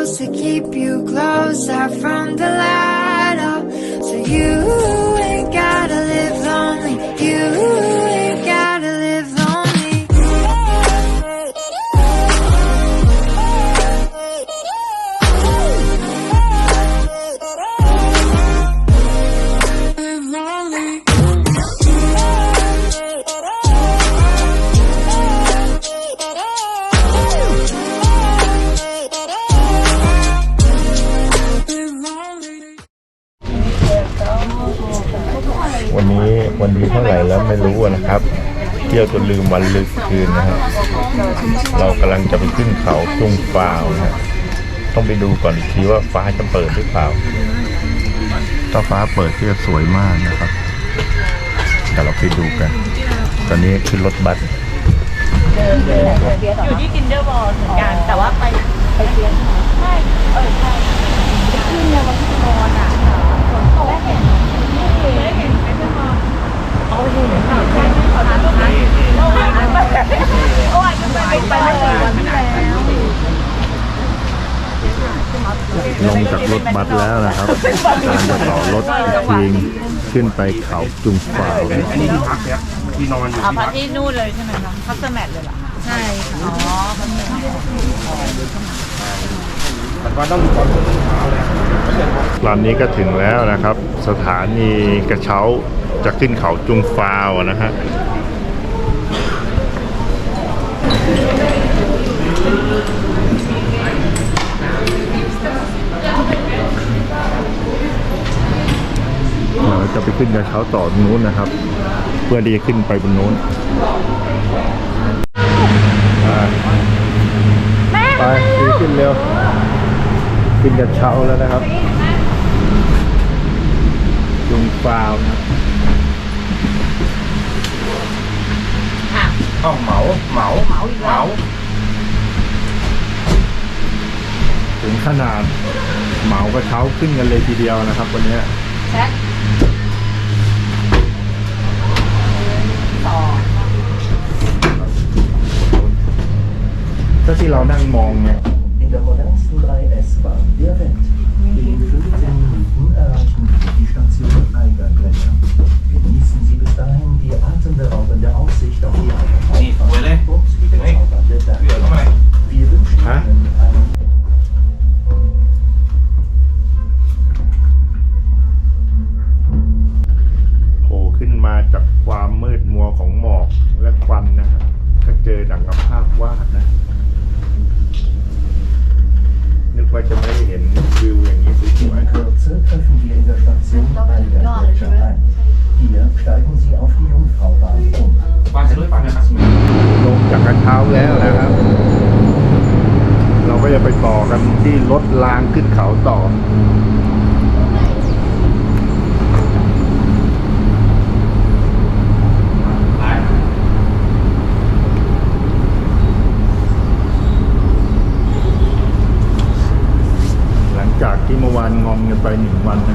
to keep you closer from the light. Oh, so you นี้วันที่เท่าไหร่แล้วไม่รู้อะนะครับ เที่ยวจนลืมวันลืมคืนนะฮะเรากำลังจะไปขึ้นเขาจุงฟาวนะฮะต้องไปดูก่อนอีกทีว่าฟ้าจะเปิดหรือเปล่าถ้าฟ้าเปิดก็จะสวยมากนะครับเดี๋ยวเราไปดูกัน ตอนนี้ขึ้นรถบัสอยู่ที่กินเดอร์บอลเหมือนกันแต่ว่าไปไปเรียนไม่เออใช่ไปขึ้นเนี่ยวันที่นอนอะฝนตกเห็นไม่ได้เห็นไอ้เพื่อน ลงจากรถบัสแล้วนะครับกำลังจะต่อรถอีกทีขึ้นไปเขาจุงฟาวนะอันนี้ที่พักเนี่ยที่นอนอยู่เอามาที่นู่นเลยใช่ไหมคะคัสเตอร์แมทเลยเหรอใช่ค่ะอ๋อคัสเตอร์แมทแต่ว่าต้องถอดรองเท้าเลยตอนนี้ก็ถึงแล้วนะครับ สถานีกระเช้า จะขึ้นเขาจุงฟาวนะฮะเราจะไปขึ้นกระเช้าต่อนู้นนะครับ เพื่อที่จะขึ้นไปบนนู้นไปไปขึ้นเร็ว ขึ้นกระเช้าแล้วนะครับ จุงฟาวนะ เอ้าเหมาเหมาเหมาเหมาถึงขนาดเหมากระเช้าขึ้นกันเลยทีเดียวนะครับ วันเนี้ยแซ็คต่อก็ที่เรานั่งมองไง In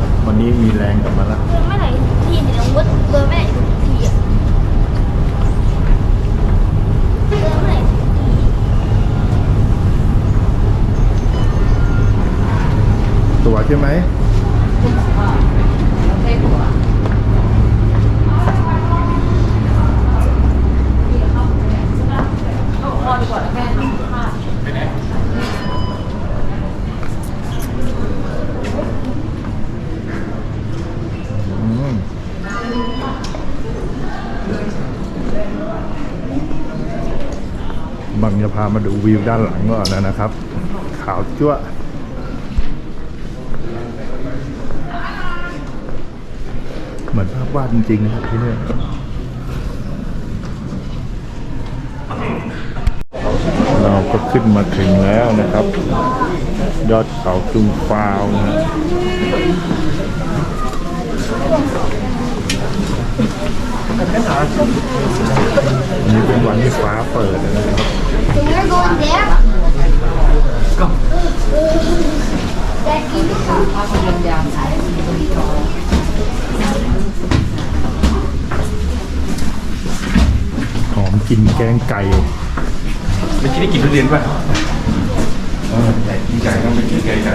นึ่งวันนะครับ วันนี้มีแรงกลับมาแล้วเดินไม่ไหนทุกทีเนี่ยวุฒเดินไม่ไหนทุกทีอะเดินไม่ไหนทุกทีตัวใช่ไหม เท่หัว อืมบัง จะพามาดูวิวด้านหลังก่อนนะครับ ขาวจั่วเหมือนภาพวาดจริงๆนะครับที่นี่เราก็ขึ้นมาถึงแล้วนะครับ ยอดเขาจุงฟาวนะอันนี้เป็นวันที่ฟ้าเปิดนะครับ We're going there. Go. That give me some. ภาพยนตร์ยาวหอมกินแกงไก่ไม่คิดได้กินทุเรียนป่ะเออแต่ดีใจต้องไปกินแกงไก่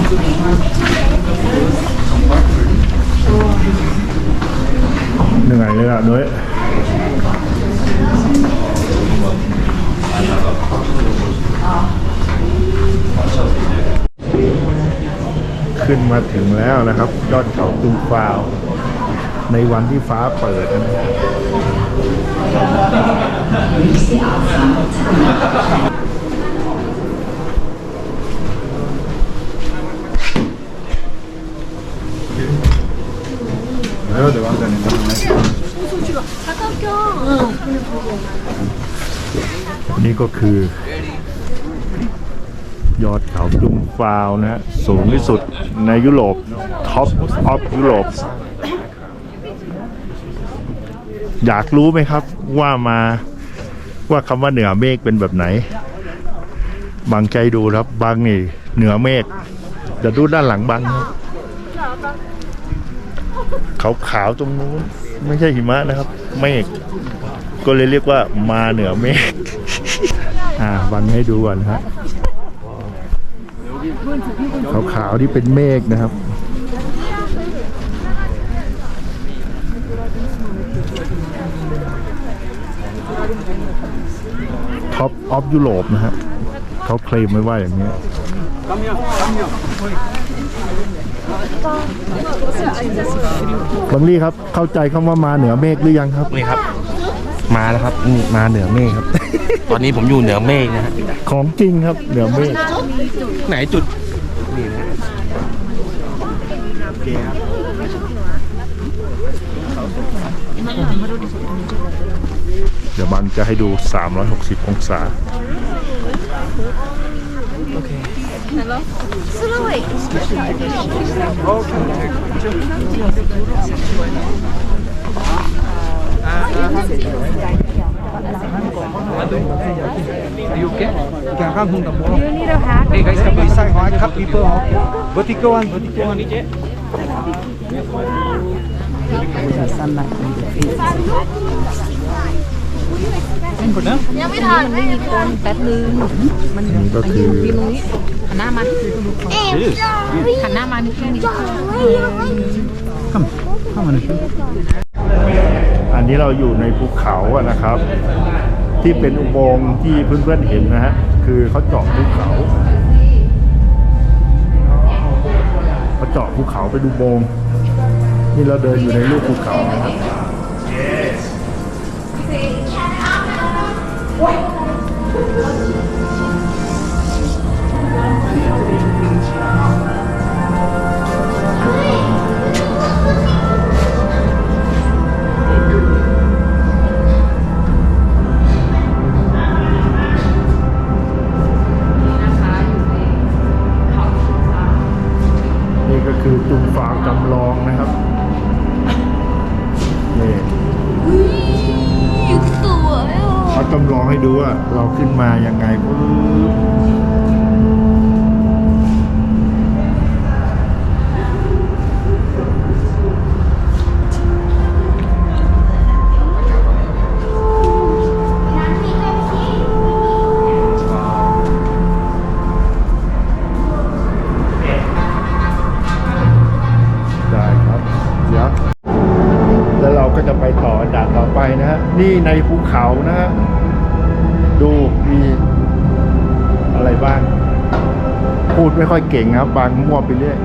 เหนื่อยเลยอะนุ้ยขึ้นมาถึงแล้วนะครับ ยอดเขาตุงฟาว ในวันที่ฟ้าเปิดนะครับเดี๋ยวเดี๋ยวว่าจะเนี่ยนี่ ก็คือ ยอดเขาตุงฟาวนะฮะสูงที่สุดในยุโรปท็อปออฟยุโรปอยากรู้ไหมครับว่ามาว่าคำว่าเหนือเมฆเป็นแบบไหน บางใจดูครับบางนี่ เหนือเมฆจะดูด้านหลังบางครับขาวตรงนู้น ไม่ใช่หิมะนะครับ เมฆ ก็เลยเรียกว่ามาเหนือเมฆอ่าบังให้ดูก่อนครับขาวๆที่เป็นเมฆนะครับท็อปออฟยุโรปนะฮะเขาเคลมไว้ว่าอย่างนี้บังลี่ครับเข้าใจคำว่ามาเหนือเมฆหรือยังครับนี่ครับ มาแล้วครับนี่มาเหนือเมฆครับ ตอนนี้ผมอยู่เหนือเมฆนะฮะของจริงครับเหนือเมฆไหนจุดนี่นะโอเคครับเดี๋ยวบังจะให้ดู 360 องศา Are you okay? You you need a hat? Hey guys, come inside. I cut people off. Vertical one, vertical one. Come, come on, Come นี้เราอยู่ในภูเขาอะนะครับ ที่เป็นอุโมงค์ที่เพื่อนๆเห็นนะฮะคือเขาเจาะภูเขาเขาเจาะภูเขาเป็นอุโมงค์นี่เราเดินอยู่ในลูกภูเขานะครับ เขานะฮะดูมีอะไรบ้าง พูดไม่ค่อยเก่งครับ บางมั่วไปเรื่อย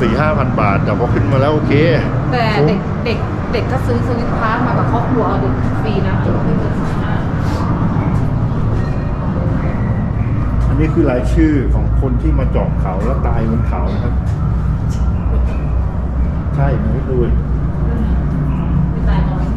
สี่ห้าพันบาท แต่พอขึ้นมาแล้วโอเค แต่คุ้มเด็กเด็กเด็กก็ซื้อสวิตพาร์ทมากับครอบครัวเอาเด็กฟรีนะไม่เกินสิบห้าอันนี้คือรายชื่อของคนที่มาเจาะเขาแล้วตายบนเขานะครับ ใช่หนูดูดิไม่ตายน้อยอัน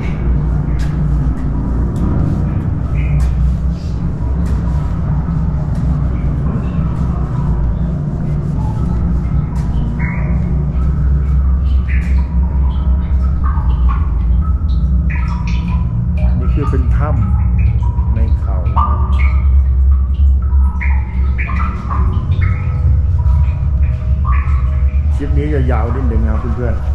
าว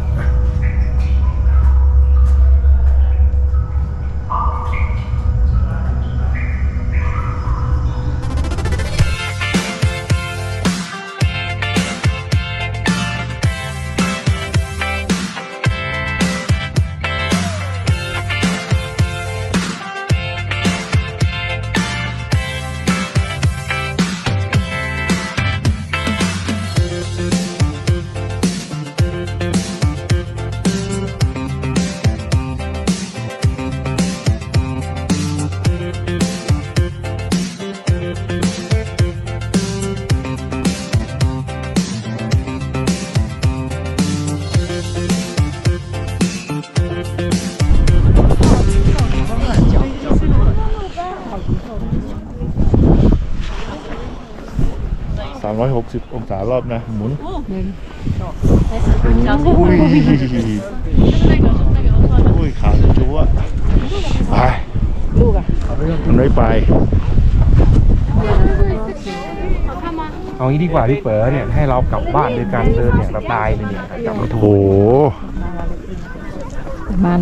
360 องศารอบนะ หมุนอุ้ยอุ้ยขาจะจัวไปลูมันไม่ไป เอางี้ดีกว่าที่เป๋อเนี่ย ให้เรากลับบ้านโดยการเดินเนี่ยเราตายเลยเนี่ยกลับไม่ถูกโอ้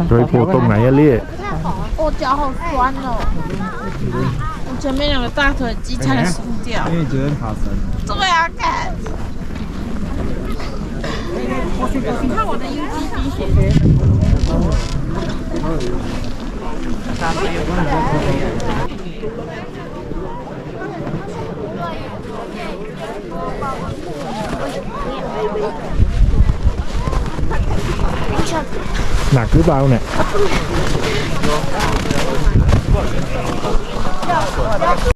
โดยโพตรงไหนอะลี่โอ้脚好酸哦我前面两个大腿肌差点松掉因为觉得卡神对啊，看。你看我的 U G B 鞋。ห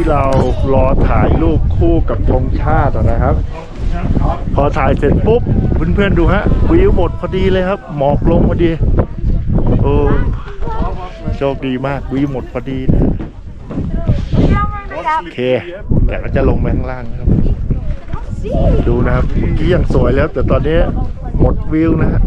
ที่เรารอถ่ายรูปคู่กับธงชาตินะครับ พอถ่ายเสร็จปุ๊บเพื่อนๆดูฮะวิวหมดพอดีเลยครับ หมอกลงพอดีโอ้โชคดีมากวิวหมดพอดีนะโอเคเดี๋ยวเราจะลงไปข้างล่างนะครับ ดูนะครับเมื่อกี้ยังสวยแล้ว แต่ตอนนี้หมดวิวนะฮะ